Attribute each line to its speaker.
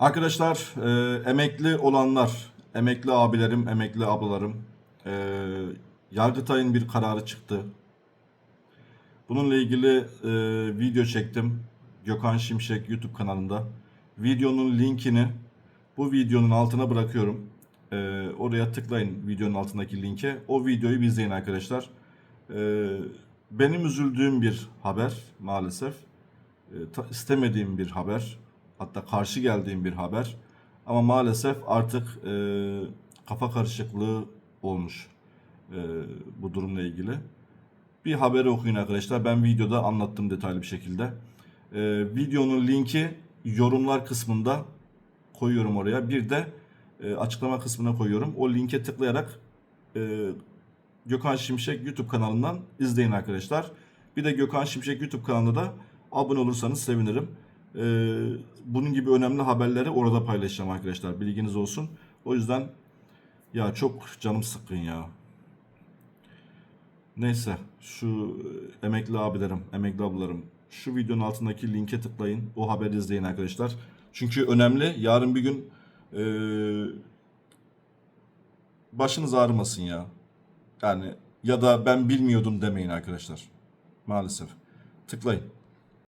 Speaker 1: Arkadaşlar e, emekli olanlar, emekli abilerim, emekli ablalarım, e, Yargıtay'ın bir kararı çıktı. Bununla ilgili e, video çektim Gökhan Şimşek YouTube kanalında. Videonun linkini bu videonun altına bırakıyorum. E, oraya tıklayın videonun altındaki linke. O videoyu izleyin arkadaşlar. E, benim üzüldüğüm bir haber maalesef. E, istemediğim bir haber. Hatta karşı geldiğim bir haber. Ama maalesef artık e, kafa karışıklığı olmuş e, bu durumla ilgili. Bir haberi okuyun arkadaşlar. Ben videoda anlattım detaylı bir şekilde. E, videonun linki yorumlar kısmında koyuyorum oraya. Bir de e, açıklama kısmına koyuyorum. O linke tıklayarak e, Gökhan Şimşek YouTube kanalından izleyin arkadaşlar. Bir de Gökhan Şimşek YouTube kanalına da abone olursanız sevinirim. Ee, bunun gibi önemli haberleri orada paylaşacağım arkadaşlar. Bilginiz olsun. O yüzden ya çok canım sıkkın ya. Neyse şu e, emekli abilerim, emekli ablalarım şu videonun altındaki linke tıklayın. O haberi izleyin arkadaşlar. Çünkü önemli. Yarın bir gün e, başınız ağrımasın ya. Yani ya da ben bilmiyordum demeyin arkadaşlar. Maalesef. Tıklayın.